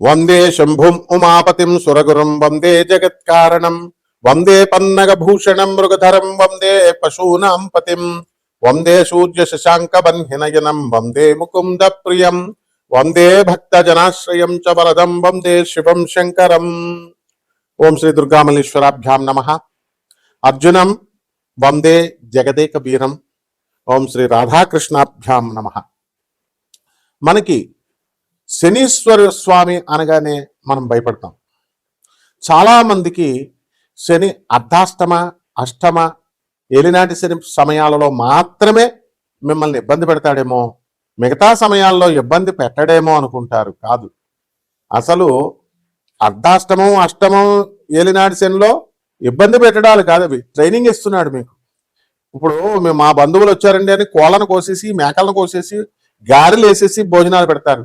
వందే శంభుం ఉమాపతిం సురగురుం వందే జగత్కారణం వందే పన్నగభూషణం మృగధరం వందే పశూనాం పతిం వందే సూర్య శశాంక బన్హినయనం వందే ముకుంద ప్రియం వందే భక్త జనాశ్రయం చ వరదం వందే శివం శంకరం ఓం శ్రీ దుర్గామల్లీశ్వరాభ్యాం నమ అర్జునం వందే జగదేక వీరం ఓం శ్రీ రాధాకృష్ణాభ్యాం నమ మనకి శనీశ్వర స్వామి అనగానే మనం భయపడతాం. చాలామందికి శని అర్ధాష్టమ అష్టమ ఏలినాటి శని సమయాలలో మాత్రమే మిమ్మల్ని ఇబ్బంది పెడతాడేమో మిగతా సమయాల్లో ఇబ్బంది పెట్టడేమో అనుకుంటారు కాదు. అసలు అర్ధాష్టమం అష్టమం ఏలినాటి శనిలో ఇబ్బంది పెట్టడాలు కాదు అవి. ట్రైనింగ్ ఇస్తున్నాడు మీకు. ఇప్పుడు మేము మా బంధువులు వచ్చారండి అని కోళ్ళను కోసేసి మేకలను కోసేసి గారెలు వేసేసి భోజనాలు పెడతారు.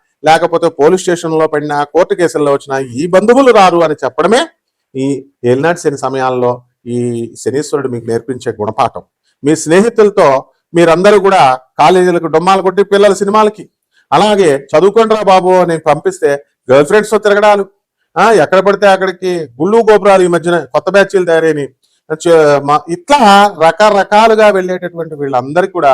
లేకపోతే పోలీస్ స్టేషన్లో పడినా కోర్టు కేసుల్లో వచ్చినా ఈ బంధువులు రారు అని చెప్పడమే ఈ ఏలినాటి శని సమయాల్లో ఈ శనీశ్వరుడు మీకు నేర్పించే గుణపాఠం. మీ స్నేహితులతో మీరందరూ కూడా కాలేజీలకు డొమ్మాలు కొట్టి పిల్లల సినిమాలకి. అలాగే చదువుకుంటారా బాబు అని పంపిస్తే గర్ల్ ఫ్రెండ్స్తో తిరగడాలు. ఎక్కడ పడితే అక్కడికి గుళ్ళు గోపురాలు ఈ మధ్యన కొత్త బ్యాచ్లు తయారైన ఇట్లా రకరకాలుగా వెళ్ళేటటువంటి వీళ్ళందరికీ కూడా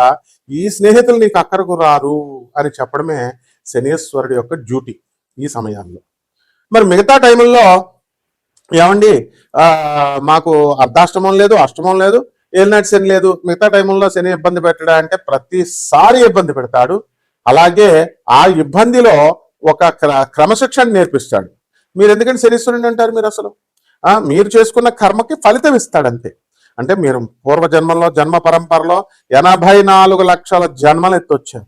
ఈ స్నేహితులు నీకు అక్కడకు రారు అని చెప్పడమే శనేశ్వరుడు యొక్క డ్యూటీ ఈ సమయాల్లో మరి మిగతా టైంలో ఏమండి? మాకు అర్ధాష్టమం లేదు అష్టమం లేదు ఏలినాటి శని లేదు. మిగతా టైంలో శని ఇబ్బంది పెట్టడా అంటే ప్రతిసారి ఇబ్బంది పెడతాడు. అలాగే ఆ ఇబ్బందిలో ఒక క్ర- క్రమశిక్షణ నేర్పిస్తాడు. మీరు ఎందుకంటే శనీశ్వరుడు అంటారు మీరు అసలు? మీరు చేసుకున్న కర్మకి ఫలితం ఇస్తాడు అంతే. అంటే మీరు పూర్వజన్మలో జన్మ పరంపరలో ఎనభై నాలుగు లక్షల జన్మలు ఎత్తొచ్చారు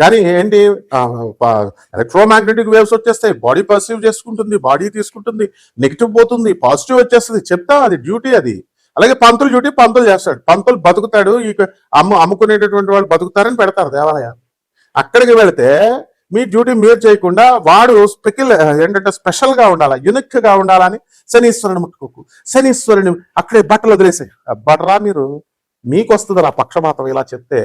కానీ ఏంటి ఎలక్ట్రోమాగ్నెటిక్ వేవ్స్ వచ్చేస్తాయి. బాడీ పర్సీవ్ చేసుకుంటుంది బాడీ తీసుకుంటుంది నెగిటివ్ పోతుంది పాజిటివ్ వచ్చేస్తుంది. చెప్తాం అది డ్యూటీ అది. అలాగే పంతులు డ్యూటీ పంతులు చేస్తాడు. పంతులు బతుకుతాడు ఈ అమ్ము అమ్ముకునేటటువంటి వాళ్ళు బతుకుతారని పెడతారు దేవాలయాలు. అక్కడికి వెళితే మీ డ్యూటీ మీరు చేయకుండా వాడు స్పెకిల్ ఏంటంటే స్పెషల్గా ఉండాలా ఉండాలని శనీశ్వరుని ముట్టుకోకు శనీశ్వరుని అక్కడే బట్టలు వదిలేసాయి. బట్టరా మీరు. మీకు వస్తుంది ఆ పక్షపాతం ఇలా చెప్తే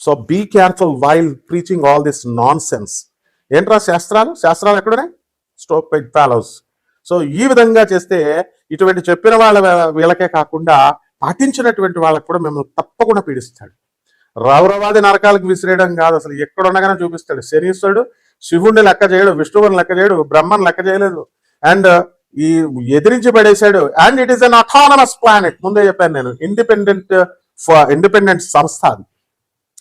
so be careful while preaching all this nonsense ఏంట్రా శాస్త్రాలు? శాస్త్రాలు ఎక్కడున్నాయి? స్టోప్ పెడ్ ఫాలోస్ సో ఈ విధంగా చేస్తే ఇటువంటి చెప్పిన వాళ్ళ వీళ్ళకే కాకుండా పాటించినటువంటి వాళ్ళకు కూడా మిమ్మల్ని తప్పకుండా పీడిస్తాడు. రౌరవాది నరకాలకు విసిరేయడం కాదు అసలు. ఎక్కడ ఉండగానే చూపిస్తాడు. శనీశ్వరుడు శివుణ్ణి లెక్క చేయడు విష్ణువుని లెక్క చేయడు బ్రహ్మని లెక్క చేయలేదు. అండ్ ఈ ఎదిరించి పడేశాడు. And it is an autonomous planet ముందే చెప్పాను నేను. ఇండిపెండెంట్ ఇండిపెండెంట్ uh, సంస్థ అది.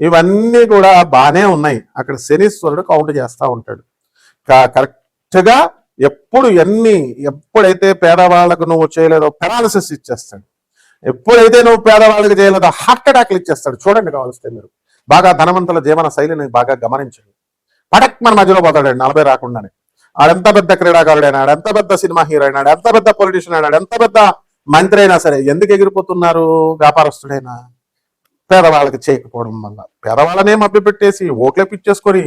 ఇవన్నీ కూడా బాగానే ఉన్నాయి. అక్కడ శనీశ్వరుడు కౌంట్ చేస్తూ ఉంటాడు. కరెక్ట్గా ఎప్పుడు ఎన్ని ఎప్పుడైతే పేదవాళ్ళకు నువ్వు చేయలేదో పెరాలసిస్ ఇచ్చేస్తాడు. ఎప్పుడైతే నువ్వు పేదవాళ్ళకి చేయలేదో హార్ట్ అటాక్లు ఇచ్చేస్తాడు. చూడండి కావాల్సి మీరు. బాగా ధనవంతుల జీవన శైలిని బాగా గమనించండి. పటక్ మన మధ్యలో పోతాడు నలభై రాకుండానే. ఆడెంత పెద్ద క్రీడాకారుడైనా ఆడెంత పెద్ద సినిమా హీరో అయినాడు ఎంత పెద్ద పొలిటీషియన్ అయినాడు ఎంత పెద్ద మంత్రి అయినా సరే ఎందుకు ఎగిరిపోతున్నారు? వ్యాపారస్తుడైనా. పేదవాళ్ళకి చేయకపోవడం వల్ల. పేదవాళ్ళనే మభ్యపెట్టేసి ఓట్లే పిచ్చేసుకొని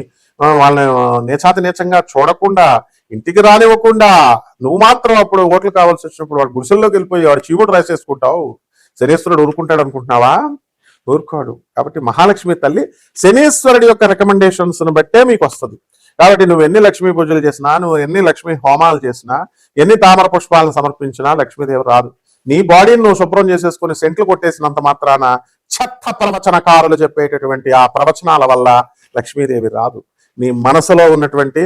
వాళ్ళని నేచాత నీచంగా చూడకుండా ఇంటికి రానివ్వకుండా నువ్వు మాత్రం అప్పుడు ఓట్లు కావాల్సి వచ్చినప్పుడు వాడు గుడిసెల్లోకి వెళ్ళిపోయి వాడు చీవుడు రాసేసుకుంటావు. శనీశ్వరుడు ఊరుకుంటాడు అనుకుంటున్నావా? ఊరుకోడు. కాబట్టి మహాలక్ష్మి తల్లి శనీశ్వరుడి యొక్క రికమెండేషన్స్ను బట్టే మీకు వస్తుంది. కాబట్టి నువ్వు ఎన్ని లక్ష్మీ పూజలు చేసినా నువ్వు ఎన్ని లక్ష్మీ హోమాలు చేసినా ఎన్ని తామర పుష్పాలను సమర్పించినా లక్ష్మీదేవి రాదు. నీ బాడీని నువ్వు శుభ్రం చేసేసుకుని సెంట్లు కొట్టేసినంత మాత్రాన చెత్త ప్రవచనకారులు చెప్పేటటువంటి ఆ ప్రవచనాల వల్ల లక్ష్మీదేవి రాదు. నీ మనసులో ఉన్నటువంటి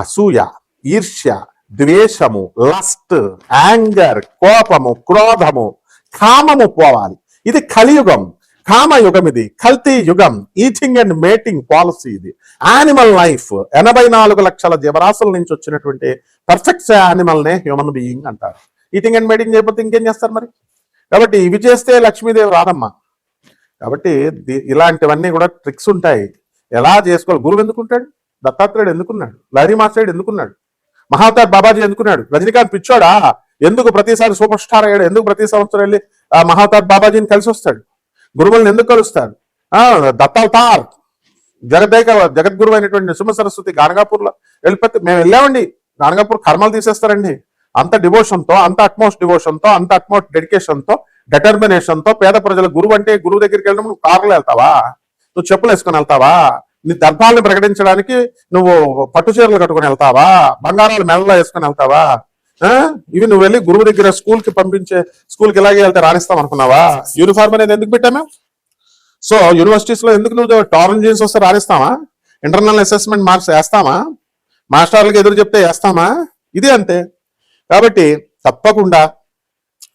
అసూయ ఈర్ష్య ద్వేషము లస్ట్ యాంగర్ కోపము క్రోధము కామము పోవాలి. ఇది కలియుగం. కామయుగం ఇది. కల్తీ యుగం. ఈటింగ్ అండ్ మేటింగ్ పాలసీ ఇది. Animal life. ఎనభై నాలుగు లక్షల జీవరాశుల నుంచి వచ్చినటువంటి పర్ఫెక్ట్ యానిమల్ నే హ్యూమన్ బీయింగ్ అంటారు. ఈటింగ్ అండ్ మేటింగ్ చేయకపోతే ఇంకేం చేస్తారు మరి? కాబట్టి ఇవి చేస్తే లక్ష్మీదేవి రాదమ్మా. కాబట్టి ఇలాంటివన్నీ కూడా ట్రిక్స్ ఉంటాయి. ఎలా చేసుకోవాలి? గురువు ఎందుకుంటాడు? దత్తాత్రేయుడు ఎందుకున్నాడు? లహరి మాస్టర్డు ఎందుకున్నాడు? మహావతార్ బాబాజీ ఎందుకున్నాడు? రజనీకాంత్ పిచ్చోడా? ఎందుకు ప్రతిసారి సూపర్ స్టార్ అయ్యాడు? ఎందుకు ప్రతి సంవత్సరం వెళ్ళి ఆ మహావతార్ బాబాజీని కలిసి వస్తాడు? గురువులను ఎందుకు కలుస్తాడు ఆ దత్తావతార్. జగదేక జగద్గురు అయినటువంటి నృసింహ సరస్వతి గానగాపూర్లో వెళ్ళిపోతే మేము వెళ్ళామండి. గానగాపూర్ కర్మలు తీసేస్తారండి. అంత డివోషన్తో అంత అట్మోస్ట్ డివోషన్తో అంత అట్మోస్ట్ డెడికేషన్తో డెటర్మినేషన్తో పేద ప్రజల గురువు అంటే గురువు దగ్గరికి వెళ్ళడం నువ్వు కారులో వెళ్తావా? నువ్వు చెప్పులు వేసుకొని వెళ్తావా? నీ దర్భాలను ప్రకటించడానికి నువ్వు పట్టు చీరలు కట్టుకొని వెళ్తావా? బంగారాలు మెడలో వేసుకొని వెళ్తావా? ఆ? ఇవి నువ్వు వెళ్ళి గురువు దగ్గర స్కూల్కి పంపించే స్కూల్కి ఇలాగే వెళ్తే రాణిస్తాం అనుకున్నావా? యూనిఫామ్ అనేది ఎందుకు పెట్టాము సో యూనివర్సిటీస్లో ఎందుకు నువ్వు టారన్ జీన్స్ వస్తే రాణిస్తావా? ఇంటర్నల్ అసెస్మెంట్ మార్క్స్ వేస్తామా మాస్టర్లకు ఎదురు చెప్తే వేస్తామా? ఇదే అంతే. కాబట్టి తప్పకుండా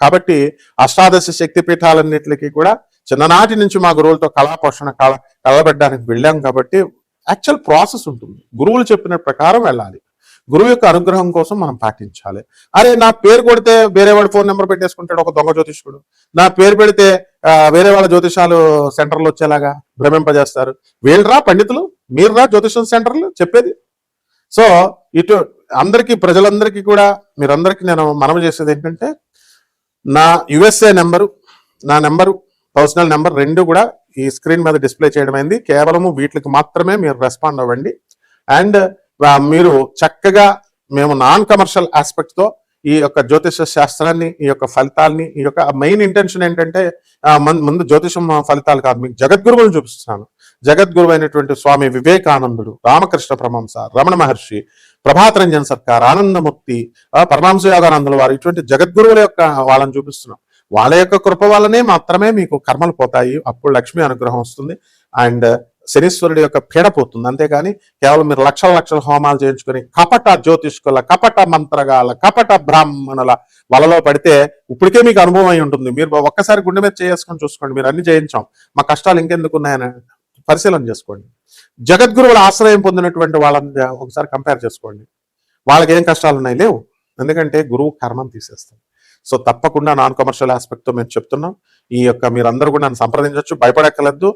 కాబట్టి అష్టాదశ శక్తి పీఠాలన్నిటికీ కూడా చిన్ననాటి నుంచి మా గురువులతో కళా పోషణ కళ కలబెట్టడానికి వెళ్ళాం కాబట్టి యాక్చువల్ ప్రాసెస్ ఉంటుంది. గురువులు చెప్పిన ప్రకారం వెళ్ళాలి. గురువు యొక్క అనుగ్రహం కోసం మనం పాటించాలి. అరే నా పేరు కొడితే వేరే వాడి ఫోన్ నెంబర్ పెట్టేసుకుంటాడు ఒక దొంగ జ్యోతిష్కుడు. నా పేరు పెడితే వేరే వాళ్ళ జ్యోతిషాలు సెంటర్లు వచ్చేలాగా భ్రమింపజేస్తారు. వీళ్ళరా పండితులు? మీరురా జ్యోతిషం సెంటర్లు? చెప్పేది. సో ఇటు అందరికీ ప్రజలందరికీ కూడా మీరందరికీ నేను మనవి చేసేది ఏంటంటే నా యుఎస్ఏ నెంబరు నా నెంబరు పర్సనల్ నెంబర్ రెండు కూడా ఈ స్క్రీన్ మీద డిస్ప్లే చేయడం అయింది కేవలము వీటికి మాత్రమే మీరు రెస్పాండ్ అవ్వండి. అండ్ మీరు చక్కగా మేము నాన్ కమర్షియల్ ఆస్పెక్ట్తో ఈ యొక్క జ్యోతిష శాస్త్రాన్ని ఈ యొక్క ఫలితాల్ని ఈ యొక్క మెయిన్ ఇంటెన్షన్ ఏంటంటే ముందు జ్యోతిషం ఫలితాలు కాదు. మీకు జగద్గురువులను చూపిస్తున్నాను. జగద్గురువు అయినటువంటి స్వామి వివేకానందుడు రామకృష్ణ ప్రమంస రమణ మహర్షి ప్రభాత్ రంజన్ సర్కార్ ఆనందమూర్తి పరమాంశ పరమహంస యోగానందుల వారు ఇటువంటి జగద్గురువుల యొక్క వాళ్ళని చూపిస్తున్నాం. వాళ్ళ యొక్క కృప వల్లనే మాత్రమే మీకు కర్మలు పోతాయి. అప్పుడు లక్ష్మి అనుగ్రహం వస్తుంది. అండ్ శనీశ్వరుడి యొక్క పీడ పోతుంది. అంతేగాని కేవలం మీరు లక్షల లక్షల హోమాలు చేయించుకొని కపట జ్యోతిష్కుల కపట మంత్రగాల కపట బ్రాహ్మణుల వలలో పడితే ఇప్పటికే మీకు అనుభవం అయి ఉంటుంది. మీరు ఒక్కసారి గుండె మీద చేసుకొని చూసుకోండి. మీరు అన్ని చేయించాం. మా కష్టాలు ఇంకెందుకు ఉన్నాయని పరిశీలన చేసుకోండి. జగద్గురువుల ఆశ్రయం పొందినటువంటి వాళ్ళని ఒకసారి కంపేర్ చేసుకోండి. వాళ్ళకి ఏం కష్టాలు ఉన్నాయి లేవు. ఎందుకంటే గురువు కర్మం తీసేస్తాం సో తప్పకుండా నాన్ కమర్షియల్ ఆస్పెక్ట్తో మేము చెప్తున్నాం. ఈ యొక్క మీరందరూ కూడా నన్ను సంప్రదించవచ్చు భయపడక్కర్లేదు.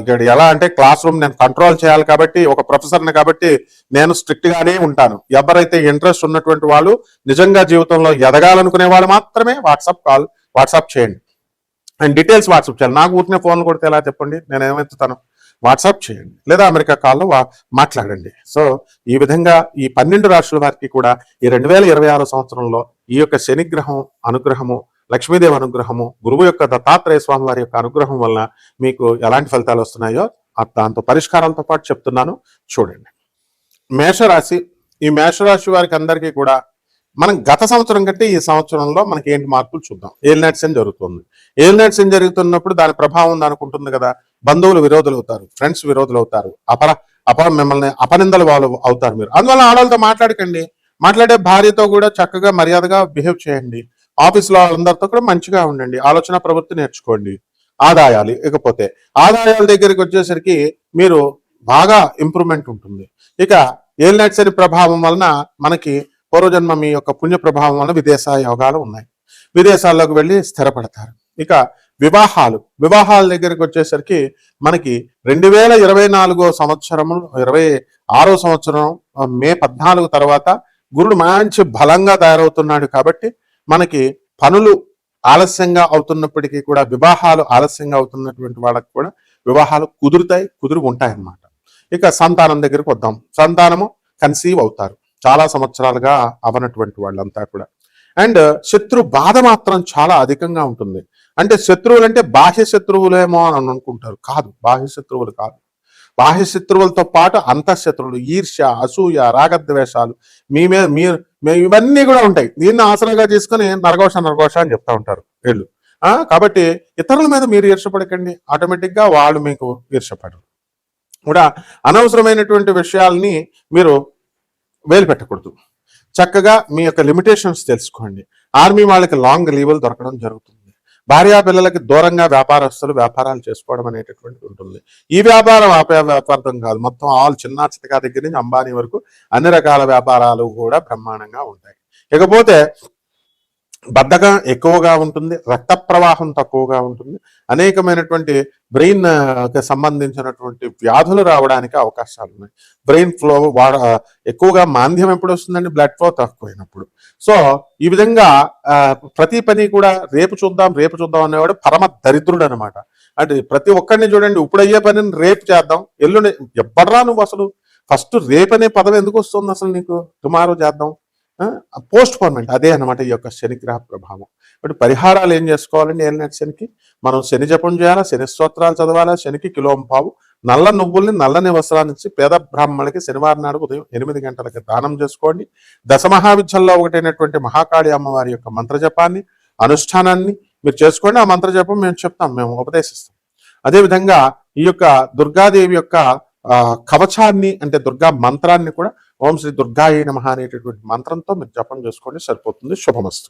ఇక్కడ ఎలా అంటే క్లాస్ రూమ్ నేను కంట్రోల్ చేయాలి కాబట్టి ఒక ప్రొఫెసర్ని కాబట్టి నేను స్ట్రిక్ట్ గానే ఉంటాను. ఎవరైతే ఇంట్రెస్ట్ ఉన్నటువంటి వాళ్ళు నిజంగా జీవితంలో ఎదగాలనుకునే వాళ్ళు మాత్రమే వాట్సాప్ కాల్ వాట్సాప్ చేయండి. అండ్ డీటెయిల్స్ వాట్సాప్ చేయాలి. నాకు ఊరికే ఫోన్ కొడితే ఎలా చెప్పండి? నేను ఏమెత్తుతాను వాట్సాప్ చేయండి. లేదా అమెరికా కాల్లో మాట్లాడండి. సో ఈ విధంగా ఈ పన్నెండు రాష్ట్రాల వారికి కూడా ఈ రెండు వేల ఇరవై ఆరు సంవత్సరంలో ఈ యొక్క శనిగ్రహం అనుగ్రహము లక్ష్మీదేవి అనుగ్రహము గురువు యొక్క దత్తాత్రేయ స్వామి వారి యొక్క అనుగ్రహం వలన మీకు ఎలాంటి ఫలితాలు వస్తున్నాయో దాంతో పరిష్కారాలతో పాటు చెప్తున్నాను. చూడండి. మేషరాశి ఈ మేషరాశి వారికి అందరికీ కూడా మనం గత సంవత్సరం కంటే ఈ సంవత్సరంలో మనకి ఏంటి మార్పులు చూద్దాం. ఏలినాటి శని జరుగుతుంది. ఏలినాటి శని జరుగుతున్నప్పుడు దాని ప్రభావం ఉంది అనుకుంటుంది కదా బంధువులు విరోధులు అవుతారు ఫ్రెండ్స్ విరోధులు అవుతారు అపర అపర మిమ్మల్ని అపనిందలు వాళ్ళు అవుతారు మీరు. అందువల్ల ఆడవాళ్ళతో మాట్లాడకండి. మాట్లాడే భార్యతో కూడా చక్కగా మర్యాదగా బిహేవ్ చేయండి. ఆఫీసులో వాళ్ళందరితో కూడా మంచిగా ఉండండి. ఆలోచన ప్రవృత్తి నేర్చుకోండి. ఆదాయాలు ఇకపోతే. ఆదాయాల దగ్గరికి వచ్చేసరికి మీరు బాగా ఇంప్రూవ్మెంట్ ఉంటుంది. ఇక ఏలినాటి ప్రభావం వలన మనకి పూర్వజన్మ మీ యొక్క పుణ్య ప్రభావం వల్ల విదేశ యోగాలు ఉన్నాయి. విదేశాల్లోకి వెళ్ళి స్థిరపడతారు. ఇక వివాహాలు. వివాహాల దగ్గరికి వచ్చేసరికి మనకి రెండు వేల ఇరవై నాలుగో సంవత్సరము ఇరవై ఆరో సంవత్సరం మే పద్నాలుగు తర్వాత గురుడు మంచి బలంగా తయారవుతున్నాడు కాబట్టి మనకి పనులు ఆలస్యంగా అవుతున్నప్పటికీ కూడా వివాహాలు ఆలస్యంగా అవుతున్నటువంటి వాళ్ళకి కూడా వివాహాలు కుదురుతాయి కుదురు ఉంటాయి అన్నమాట ఇక సంతానం దగ్గరికి వద్దాం. సంతానము కన్సీవ్ అవుతారు. చాలా సంవత్సరాలుగా అవనటువంటి వాళ్ళంతా కూడా. అండ్ uh, శత్రు బాధ మాత్రం చాలా అధికంగా ఉంటుంది. అంటే శత్రువులు అంటే బాహ్య శత్రువులేమో అని అనుకుంటారు. కాదు బాహ్య శత్రువులు కాదు. బాహ్య శత్రువులతో పాటు అంతఃశత్రువులు ఈర్ష్య అసూయ రాగద్వేషాలు మీ మీద మీరు ఇవన్నీ కూడా ఉంటాయి. దీన్ని ఆసనగా తీసుకొని నరఘోష నరఘోష అని చెప్తా ఉంటారు వీళ్ళు. కాబట్టి ఇతరుల మీద మీరు ఈర్షపడకండి ఆటోమేటిక్గా వాళ్ళు మీకు ఈర్షపడరు కూడా అనవసరమైనటువంటి విషయాల్ని మీరు వేలు పెట్టకూడదు చక్కగా మీ యొక్క లిమిటేషన్స్ తెలుసుకోండి. ఆర్మీ వాళ్ళకి లాంగ్ లీవులు దొరకడం జరుగుతుంది. భార్యా పిల్లలకి దూరంగా వ్యాపారస్తులు వ్యాపారాలు చేసుకోవడం అనేటటువంటిది ఉంటుంది. ఈ వ్యాపారం ఆపే వ్యాపారం కాదు. మొత్తం ఆల్ చిన్న చితకా దగ్గర నుంచి అంబానీ వరకు అన్ని రకాల వ్యాపారాలు కూడా బ్రహ్మాండంగా ఉంటాయి. ఇకపోతే బద్దగా ఎక్కువగా ఉంటుంది రక్త ప్రవాహం తక్కువగా ఉంటుంది. అనేకమైనటువంటి బ్రెయిన్ సంబంధించినటువంటి వ్యాధులు రావడానికి అవకాశాలు ఉన్నాయి. బ్రెయిన్ ఫ్లో వాడ ఎక్కువగా మాంద్యం ఎప్పుడు వస్తుందండి? Blood flow తక్కువైనప్పుడు. సో ఈ విధంగా ప్రతి పని కూడా రేపు చూద్దాం రేపు చూద్దాం అనేవాడు పరమ దరిద్రుడు అనమాట అంటే ప్రతి ఒక్కరిని చూడండి ఇప్పుడు అయ్యే పనిని రేపు చేద్దాం ఎల్లుండి ఎప్పటిరా నువ్వు అసలు? ఫస్ట్ రేపు అనే పదం ఎందుకు వస్తుంది అసలు నీకు? టుమారో చేద్దాం. పోస్ట్ పోన్మెంట్ అదే అనమాట ఈ యొక్క శనిగ్రహ ప్రభావం. ఇప్పుడు పరిహారాలు ఏం చేసుకోవాలండి? ఏలినాటి శనికి? మనం శని జపం చేయాలా? శని స్తోత్రాలు చదవాలా? శనికి కిలోం పావు. నల్ల నువ్వుల్ని నల్లని వస్త్రాన్ని ఇచ్చి పేద బ్రాహ్మణులకి శనివారం నాడు ఉదయం ఎనిమిది గంటలకి దానం చేసుకోండి. దశమహావిద్యల్లో ఒకటైనటువంటి మహాకాళి అమ్మవారి యొక్క మంత్రజపాన్ని అనుష్ఠానాన్ని మీరు చేసుకోండి. ఆ మంత్రజపం మేము చెప్తాం మేము ఉపదేశిస్తాం. అదేవిధంగా ఈ యొక్క దుర్గాదేవి యొక్క కవచాన్ని అంటే దుర్గా మంత్రాన్ని కూడా ఓం శ్రీ దుర్గాయ నమ అనేటటువంటి మంత్రంతో మీరు జపం చేసుకోండి సరిపోతుంది. శుభమస్తు.